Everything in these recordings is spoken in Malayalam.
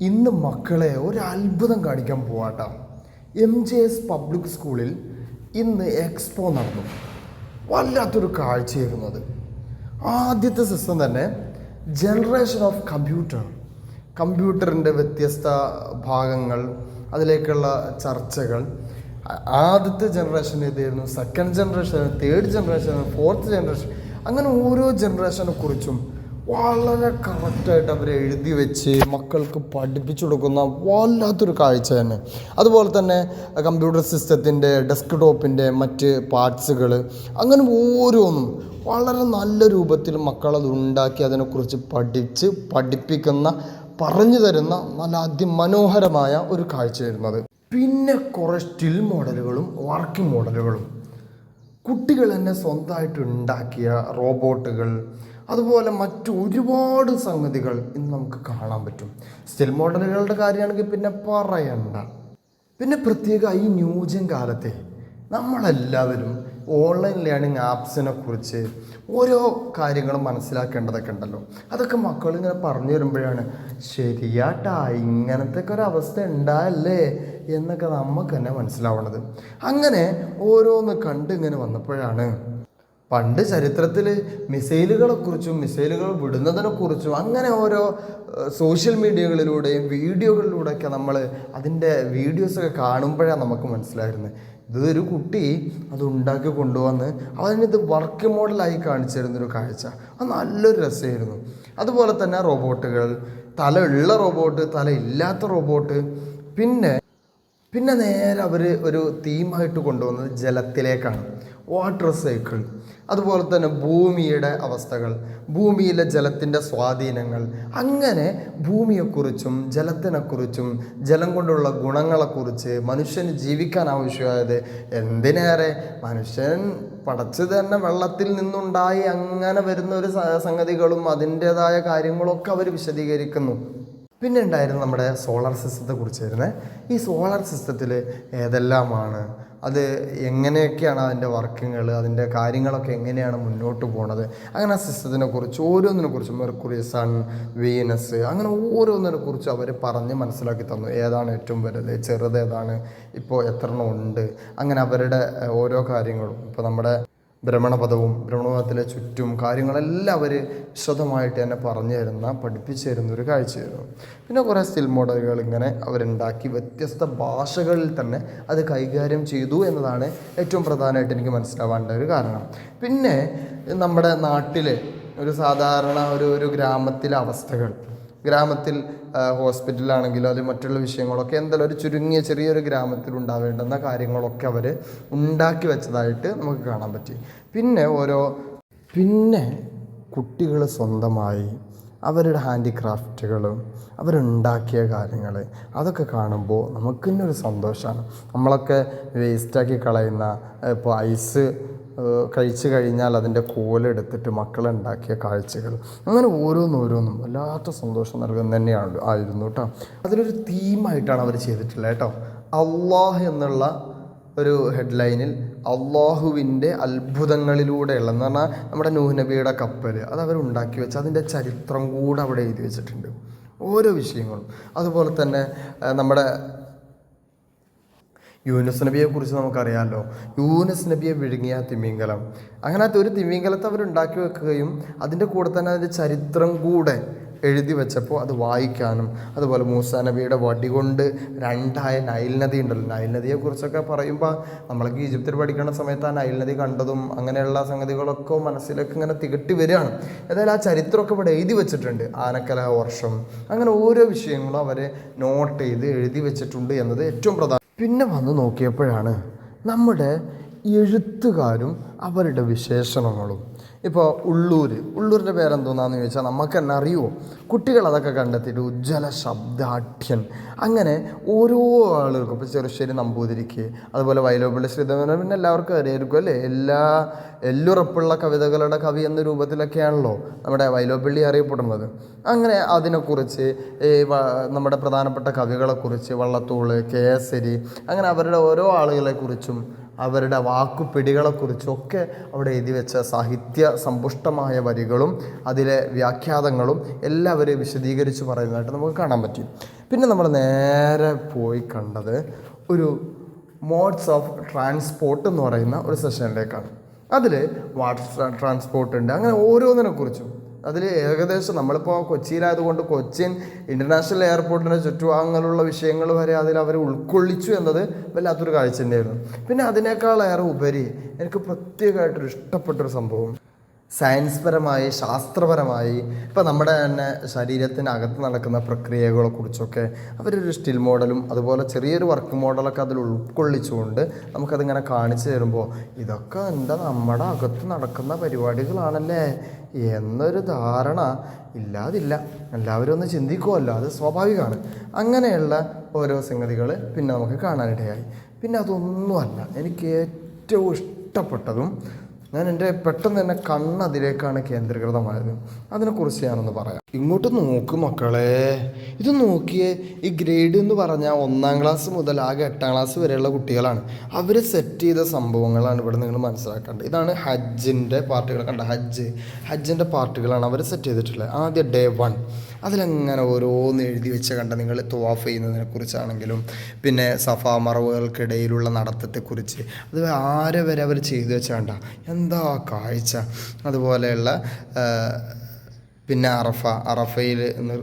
ഇന്ന് മക്കളെ ഒരു അത്ഭുതം കാണിക്കാൻ പോവാട്ടോ. എം ജെ എസ് പബ്ലിക് സ്കൂളിൽ ഇന്ന് എക്സ്പോ നടന്നു. വല്ലാത്തൊരു കാഴ്ചയായിരുന്നു അത്. ആദ്യത്തെ സിസ്റ്റം തന്നെ ജനറേഷൻ ഓഫ് കമ്പ്യൂട്ടർ കമ്പ്യൂട്ടറിന്റെ വ്യത്യസ്ത ഭാഗങ്ങൾ അതിലേക്കുള്ള ചർച്ചകൾ. ആദ്യത്തെ ജനറേഷൻ ഏതായിരുന്നു second generation third generation fourth generation അങ്ങനെ ഓരോ ജനറേഷനെ കുറിച്ചും വളരെ കറക്റ്റായിട്ട് അവർ എഴുതി വെച്ച് മക്കൾക്ക് പഠിപ്പിച്ചു കൊടുക്കുന്ന വല്ലാത്തൊരു കാഴ്ച തന്നെ. അതുപോലെ തന്നെ കമ്പ്യൂട്ടർ സിസ്റ്റത്തിന്റെ ഡെസ്ക് ടോപ്പിന്റെ മറ്റ് പാർട്സുകൾ അങ്ങനെ ഓരോന്നും വളരെ നല്ല രൂപത്തിൽ മക്കളത് ഉണ്ടാക്കി അതിനെക്കുറിച്ച് പഠിച്ച് പഠിപ്പിക്കുന്ന പറഞ്ഞു തരുന്ന നല്ല അതിമനോഹരമായ ഒരു കാഴ്ചയായിരുന്നു അത്. പിന്നെ കുറേ സ്റ്റിൽ മോഡലുകളും വർക്കിംഗ് മോഡലുകളും കുട്ടികൾ തന്നെ സ്വന്തമായിട്ട് ഉണ്ടാക്കിയ റോബോട്ടുകൾ അതുപോലെ മറ്റു ഒരുപാട് സംഗതികൾ ഇന്ന് നമുക്ക് കാണാൻ പറ്റും. സ്റ്റിൽ മോഡലുകളുടെ കാര്യമാണെങ്കിൽ പിന്നെ പറയണ്ട. പിന്നെ പ്രത്യേക ഈ ന്യൂജൻ കാലത്തെ നമ്മളെല്ലാവരും ഓൺലൈൻ ലേണിംഗ് ആപ്സിനെ കുറിച്ച് ഓരോ കാര്യങ്ങളും മനസ്സിലാക്കേണ്ടതൊക്കെ ഉണ്ടല്ലോ. അതൊക്കെ മക്കൾ ഇങ്ങനെ പറഞ്ഞു വരുമ്പോഴാണ് ശരിയാട്ടാ ഇങ്ങനത്തെ ഒക്കെ ഒരു അവസ്ഥ ഉണ്ടായല്ലേ എന്നൊക്കെ നമുക്ക് തന്നെ മനസ്സിലാവണത് അങ്ങനെ ഓരോന്ന് കണ്ടിങ്ങനെ വന്നപ്പോഴാണ് പണ്ട് ചരിത്രത്തിൽ മിസൈലുകളെക്കുറിച്ചും മിസൈലുകൾ വിടുന്നതിനെക്കുറിച്ചും അങ്ങനെ ഓരോ സോഷ്യൽ മീഡിയകളിലൂടെയും വീഡിയോകളിലൂടെയൊക്കെ നമ്മൾ അതിന്റെ വീഡിയോസൊക്കെ കാണുമ്പോഴാണ് നമുക്ക് മനസ്സിലായിരുന്നത് ഇതൊരു കുട്ടി അത് ഉണ്ടാക്കി കൊണ്ടുവന്ന് അതിനിത് വർക്ക് മോഡലായി കാണിച്ചിരുന്നൊരു കാഴ്ച. അത് നല്ലൊരു രസമായിരുന്നു. അതുപോലെ തന്നെ റോബോട്ടുകൾ. തലയുള്ള റോബോട്ട് തലയില്ലാത്ത റോബോട്ട്. പിന്നെ പിന്നെ നേരെ അവർ ഒരു തീമായിട്ട് കൊണ്ടുവന്നത് ജലത്തിലേക്കാണ്. Water cycle. അതുപോലെ തന്നെ ഭൂമിയുടെ അവസ്ഥകൾ ഭൂമിയിലെ ജലത്തിന്റെ സ്വാധീനങ്ങൾ. അങ്ങനെ ഭൂമിയെക്കുറിച്ചും ജലത്തിനെക്കുറിച്ചും ജലം കൊണ്ടുള്ള ഗുണങ്ങളെക്കുറിച്ച് മനുഷ്യന് ജീവിക്കാൻ ആവശ്യമായത് എന്തിനേറെ? മനുഷ്യൻ പടച്ചു തന്നെ വെള്ളത്തിൽ നിന്നുണ്ടായി അങ്ങനെ വരുന്ന ഒരു സംഗതികളും അതിന്റേതായ കാര്യങ്ങളൊക്കെ അവർ വിശദീകരിക്കുന്നു. പിന്നെ ഉണ്ടായിരുന്നു നമ്മുടെ സോളാർ സിസ്റ്റത്തെ വരുന്നത് ഈ സോളാർ സിസ്റ്റത്തിൽ ഏതെല്ലാമാണ്? അത് എങ്ങനെയൊക്കെയാണ് അതിന്റെ വർക്കിങ്ങൾ അതിന്റെ കാര്യങ്ങളൊക്കെ എങ്ങനെയാണ് മുന്നോട്ട് പോണത്? അങ്ങനെ ആ സിസ്റ്റത്തിനെ കുറിച്ച് ഓരോന്നിനെ കുറിച്ച് മെർക്കുറി സൺ വീനസ് അങ്ങനെ ഓരോന്നിനെ കുറിച്ച് അവർ പറഞ്ഞ് മനസ്സിലാക്കി തന്നു. ഏതാണ് ഏറ്റവും വലുത് ചെറുത് ഏതാണ് ഇപ്പോൾ എത്ര എണ്ണം ഉണ്ട്? അങ്ങനെ അവരുടെ ഓരോ കാര്യങ്ങളും. ഇപ്പോൾ നമ്മുടെ ഭ്രമണപഥവും ഭ്രമണപഥത്തിലെ ചുറ്റും കാര്യങ്ങളെല്ലാം അവർ വിശദമായിട്ട് തന്നെ പറഞ്ഞു തരുന്ന പഠിപ്പിച്ചു തരുന്ന ഒരു കാഴ്ചയായിരുന്നു. പിന്നെ കുറേ സ്റ്റിൽ മോഡലുകൾ ഇങ്ങനെ അവരുണ്ടാക്കി വ്യത്യസ്ത ഭാഷകളിൽ തന്നെ അത് കൈകാര്യം ചെയ്തു എന്നതാണ് ഏറ്റവും പ്രധാനമായിട്ട് എനിക്ക് മനസ്സിലാവേണ്ട ഒരു കാരണം. പിന്നെ നമ്മുടെ നാട്ടിലെ ഒരു സാധാരണ ഒരു ഒരു ഗ്രാമത്തിലെ അവസ്ഥകൾ. ഗ്രാമത്തിൽ ഹോസ്പിറ്റലാണെങ്കിലും അത് മറ്റുള്ള വിഷയങ്ങളൊക്കെ എന്തായാലും ഒരു ചുരുങ്ങിയ ചെറിയൊരു ഗ്രാമത്തിൽ ഉണ്ടാവേണ്ടുന്ന കാര്യങ്ങളൊക്കെ അവർ ഉണ്ടാക്കി വെച്ചതായിട്ട് നമുക്ക് കാണാൻ പറ്റി. പിന്നെ ഓരോ പിന്നെ കുട്ടികൾ സ്വന്തമായി അവരുടെ ഹാൻഡിക്രാഫ്റ്റുകളും അവരുണ്ടാക്കിയ കാര്യങ്ങൾ അതൊക്കെ കാണുമ്പോൾ നമുക്ക് തന്നെ ഒരു സന്തോഷമാണ്. നമ്മളൊക്കെ വേസ്റ്റാക്കി കളയുന്ന ഇപ്പോൾ ഐസ് കഴിച്ചു കഴിഞ്ഞാൽ അതിന്റെ കോലെടുത്തിട്ട് മക്കളുണ്ടാക്കിയ കാഴ്ചകൾ. അങ്ങനെ ഓരോന്നോരോന്നും വല്ലാത്ത സന്തോഷം നൽകുന്ന തന്നെയാണ് ആയിരുന്നു കേട്ടോ. അതിലൊരു തീമായിട്ടാണ് അവർ ചെയ്തിട്ടുള്ളത് കേട്ടോ. അള്ളാഹ് എന്നുള്ള ഒരു ഹെഡ്ലൈനിൽ അള്ളാഹുവിന്റെ അത്ഭുതങ്ങളിലൂടെയുള്ള എന്ന് പറഞ്ഞാൽ നമ്മുടെ നൂഹ് നബിയുടെ കപ്പൽ അത് അവർ ഉണ്ടാക്കി വെച്ച് അതിന്റെ ചരിത്രം കൂടെ അവിടെ എഴുതി വെച്ചിട്ടുണ്ട്. ഓരോ വിഷയങ്ങളും. അതുപോലെ തന്നെ നമ്മുടെ യൂനുസ് നബിയെ കുറിച്ച് നമുക്കറിയാമല്ലോ യൂനുസ് നബിയെ വിഴുങ്ങിയ തിമിംഗലം. അങ്ങനത്തെ ഒരു തിമിംഗലത്തെ അവർ ഉണ്ടാക്കി വെക്കുകയും അതിന്റെ കൂടെ തന്നെ അതിന്റെ ചരിത്രം കൂടെ എഴുതി വെച്ചപ്പോൾ അത് വായിക്കാനും അതുപോലെ മൂസ നബിയുടെ വടി കൊണ്ട് രണ്ടായ നൈൽ നദി ഉണ്ടല്ലോ. നൈൽ നദിയെക്കുറിച്ചൊക്കെ പറയുമ്പോൾ നമ്മളൊക്കെ ഈജിപ്തിൽ പഠിക്കുന്ന സമയത്ത് ആ നൈൽ നദി കണ്ടതും അങ്ങനെയുള്ള സംഗതികളൊക്കെ മനസ്സിലേക്ക് ഇങ്ങനെ തികട്ടി വരികയാണ്. ഏതായാലും ആ ചരിത്രമൊക്കെ ഇവിടെ എഴുതി വെച്ചിട്ടുണ്ട്. ആനക്കല വർഷം അങ്ങനെ ഓരോ വിഷയങ്ങളും അവർ നോട്ട് ചെയ്ത് എഴുതി വെച്ചിട്ടുണ്ട് എന്നത് ഏറ്റവും പ്രധാനം. പിന്നെ വന്ന് നോക്കിയപ്പോഴാണ് നമ്മുടെ എഴുത്തുകാരും അവരുടെ വിശേഷണങ്ങളും ഇപ്പോൾ ഉള്ളൂർ ഉള്ളൂരിന്റെ പേരെന്തോന്നാന്ന് ചോദിച്ചാൽ നമുക്ക് തന്നെ അറിയുമോ കുട്ടികൾ അതൊക്കെ കണ്ടെത്തിയിട്ട് ഉജ്ജ്വല ശബ്ദാഠ്യൻ. അങ്ങനെ ഓരോ ആളുകൾക്കും ഇപ്പോൾ ചെറുശ്ശേരി നമ്പൂതിരിക്ക് അതുപോലെ വൈലോപ്പള്ളി ശ്രീധരൻ പിന്നെ എല്ലാവർക്കും അറിയായിരിക്കും അല്ലേ? എല്ലാ എല്ലുറപ്പുള്ള കവിതകളുടെ കവി എന്ന രൂപത്തിലൊക്കെയാണല്ലോ നമ്മുടെ വൈലോപ്പള്ളി അറിയപ്പെടുന്നത്. അങ്ങനെ അതിനെക്കുറിച്ച് ഈ നമ്മുടെ പ്രധാനപ്പെട്ട കവികളെക്കുറിച്ച് വള്ളത്തോൾ കേസരി അങ്ങനെ അവരുടെ ഓരോ ആളുകളെക്കുറിച്ചും അവരുടെ വാക്കുപിടികളെക്കുറിച്ചൊക്കെ അവിടെ എഴുതി വെച്ച സാഹിത്യ സമ്പുഷ്ടമായ വരികളും അതിലെ വ്യാഖ്യാതങ്ങളും എല്ലാവരും വിശദീകരിച്ച് പറയുന്നതായിട്ട് നമുക്ക് കാണാൻ പറ്റും. പിന്നെ നമ്മൾ നേരെ പോയി കണ്ടത് ഒരു മോഡ്സ് ഓഫ് ട്രാൻസ്പോർട്ട് എന്ന് പറയുന്ന ഒരു സെഷനിലേക്കാണ് അതിൽ വാട്ടർ ട്രാൻസ്പോർട്ട് ഉണ്ട്. അങ്ങനെ ഓരോന്നിനെ കുറിച്ചും അതിൽ ഏകദേശം നമ്മളിപ്പോൾ കൊച്ചിയിലായതുകൊണ്ട് കൊച്ചിൻ ഇന്റർനാഷണൽ എയർപോർട്ടിന്റെ ചുറ്റുഭാഗങ്ങളുള്ള വിഷയങ്ങൾ വരെ അതിൽ അവർ ഉൾക്കൊള്ളിച്ചു എന്നത് വല്ലാത്തൊരു കാഴ്ച തന്നെയായിരുന്നു. പിന്നെ അതിനേക്കാളേറെ ഉപരി എനിക്ക് പ്രത്യേകമായിട്ടൊരു ഇഷ്ടപ്പെട്ടൊരു സംഭവം. സയൻസ് പരമായി ശാസ്ത്രപരമായി ഇപ്പം നമ്മുടെ തന്നെ ശരീരത്തിനകത്ത് നടക്കുന്ന പ്രക്രിയകളെ കുറിച്ചൊക്കെ അവരൊരു സ്റ്റിൽ മോഡലും അതുപോലെ ചെറിയൊരു വർക്ക് മോഡലൊക്കെ അതിൽ ഉൾക്കൊള്ളിച്ചുകൊണ്ട് നമുക്കതിങ്ങനെ കാണിച്ചു തരുമ്പോൾ ഇതൊക്കെ എന്താ നമ്മുടെ അകത്ത് നടക്കുന്ന പരിപാടികളാണല്ലേ? എന്നൊരു ധാരണ ഇല്ലാതില്ല. എല്ലാവരും ഒന്ന് ചിന്തിക്കുമല്ലോ അത് സ്വാഭാവികമാണ്. അങ്ങനെയുള്ള ഓരോ സംഗതികൾ പിന്നെ നമുക്ക് കാണാനിടയായി. പിന്നെ അതൊന്നുമല്ല എനിക്ക് ഏറ്റവും ഇഷ്ടപ്പെട്ടതും ഞാൻ എന്റെ പെട്ടെന്ന് തന്നെ കണ്ണ് അതിലേക്കാണ് കേന്ദ്രീകൃതമായത്. അതിനെക്കുറിച്ച് ഞാനൊന്ന് പറയാം. ഇങ്ങോട്ട് നോക്ക് മക്കളെ. ഇത് നോക്കിയേ ഈ ഗ്രേഡ് എന്ന് പറഞ്ഞാൽ ഒന്നാം ക്ലാസ് മുതൽ ആകെ എട്ടാം ക്ലാസ് വരെയുള്ള കുട്ടികളാണ്. അവർ സെറ്റ് ചെയ്ത സംഭവങ്ങളാണ് ഇവിടെ നിങ്ങൾ മനസ്സിലാക്കേണ്ടത്. ഇതാണ് ഹജ്ജിന്റെ പാർട്ടുകൾ കണ്ട? ഹജ്ജ്. ഹജ്ജിന്റെ പാർട്ടുകളാണ് അവർ സെറ്റ് ചെയ്തിട്ടുള്ളത്. ആദ്യം ഡേ വൺ അതിലങ്ങനെ ഓരോന്ന് എഴുതി വെച്ച് കണ്ട നിങ്ങൾ തുവാഫ് ചെയ്യുന്നതിനെ കുറിച്ചാണെങ്കിലും പിന്നെ സഫാ മറവുകൾക്കിടയിലുള്ള നടത്തത്തെക്കുറിച്ച് അത് ആരെ വരെ അവർ ചെയ്തു വെച്ച കണ്ട എന്താ കാഴ്ച? അതുപോലെയുള്ള പിന്നെ അറഫ അറഫയിൽ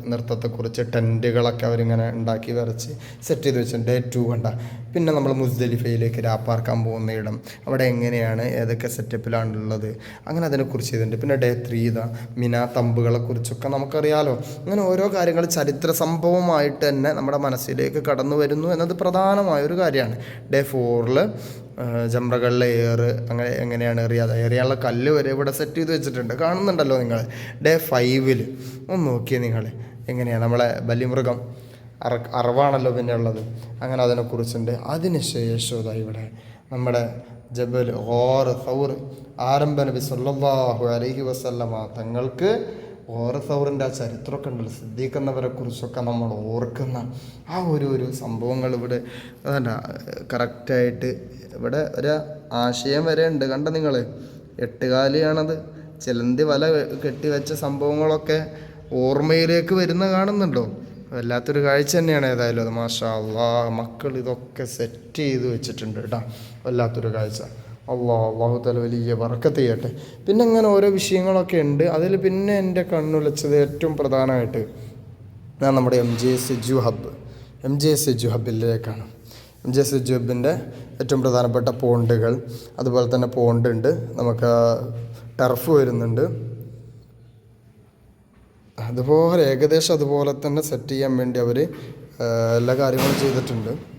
നൃത്തത്തെക്കുറിച്ച് ടെന്റുകളൊക്കെ അവരിങ്ങനെ ഉണ്ടാക്കി വരച്ച് സെറ്റ് ചെയ്ത് വെച്ചിട്ടുണ്ട് ഡേ ടു കണ്ട. പിന്നെ നമ്മൾ മുസ്ദലിഫയിലേക്ക് രാപ്പാർക്കാൻ പോകുന്ന ഇടം. അവിടെ എങ്ങനെയാണ് ഏതൊക്കെ സെറ്റപ്പിലാണുള്ളത് അങ്ങനെ അതിനെക്കുറിച്ച് ചെയ്തിട്ടുണ്ട്. പിന്നെ ഡേ ത്രീ ഇതാ. മിന തമ്പുകളെ കുറിച്ചൊക്കെ നമുക്കറിയാലോ. അങ്ങനെ ഓരോ കാര്യങ്ങൾ ചരിത്ര സംഭവമായിട്ട് തന്നെ നമ്മുടെ മനസ്സിലേക്ക് കടന്നു വരുന്നു എന്നത് പ്രധാനമായ ഒരു കാര്യമാണ് ഡേ ഫോറിൽ ജംറകളിലെ എയർ അങ്ങനെ എങ്ങനെയാണ് എറിയാതെ എറിയാനുള്ള കല്ല് വരെ ഇവിടെ സെറ്റ് ചെയ്ത് വെച്ചിട്ടുണ്ട്. കാണുന്നുണ്ടല്ലോ നിങ്ങൾ ഡേ ഫൈവിൽ ഒന്ന് നോക്കിയേ നിങ്ങൾ എങ്ങനെയാണ് നമ്മളെ ബലിമൃഗം അറ അറിവാണല്ലോ പിന്നെ ഉള്ളത്. അങ്ങനെ അതിനെക്കുറിച്ചുണ്ട്. അതിനുശേഷം ഇതാ ഇവിടെ നമ്മുടെ ജബൽ ഓർ സൗർ ആരംഭ നബി സല്ലല്ലാഹു അലൈഹി വസല്ലമ തങ്ങൾക്ക് ഓർ സൗറിന്റെ ആ ചരിത്രമൊക്കെ ഉണ്ടല്ലോ ശ്രദ്ധിക്കുന്നവരെ കുറിച്ചൊക്കെ നമ്മൾ ഓർക്കുന്ന ആ ഒരു ഒരു സംഭവങ്ങൾ ഇവിടെ അതല്ല കറക്റ്റായിട്ട് ഇവിടെ ഒരു ആശയം വരെ ഉണ്ട്. കണ്ട നിങ്ങൾ എട്ടുകാലിയാണത്. ചിലന്തി വല കെട്ടിവെച്ച സംഭവങ്ങളൊക്കെ ഓർമ്മയിലേക്ക് വരുന്ന കാണുന്നുണ്ടോ? വല്ലാത്തൊരു കാഴ്ച തന്നെയാണ് ഏതായാലും അത്. മാഷാ അള്ളാ മക്കൾ ഇതൊക്കെ സെറ്റ് ചെയ്ത് വെച്ചിട്ടുണ്ട് കേട്ടോ. വല്ലാത്തൊരു കാഴ്ച. അള്ളാ അള്ളാഹു തല വലിയ വറക്കത്ത് ചെയ്യട്ടെ. പിന്നെ അങ്ങനെ ഓരോ വിഷയങ്ങളൊക്കെ ഉണ്ട്. അതിൽ പിന്നെ എന്റെ കണ്ണുലച്ചത് ഏറ്റവും പ്രധാനമായിട്ട് ഞാൻ നമ്മുടെ M J S hub M J S edu ഹബ്ബിലേക്കാണ് M J S ഹബ്ബിന്റെ ഏറ്റവും പ്രധാനപ്പെട്ട പോണ്ടുകൾ. അതുപോലെ തന്നെ പോണ്ട് ഉണ്ട്. നമുക്ക് ടർഫ് വരുന്നുണ്ട്. അതുപോലെ ഏകദേശം അതുപോലെ തന്നെ സെറ്റ് ചെയ്യാൻ വേണ്ടി അവർ എല്ലാ കാര്യങ്ങളും ചെയ്തിട്ടുണ്ട്.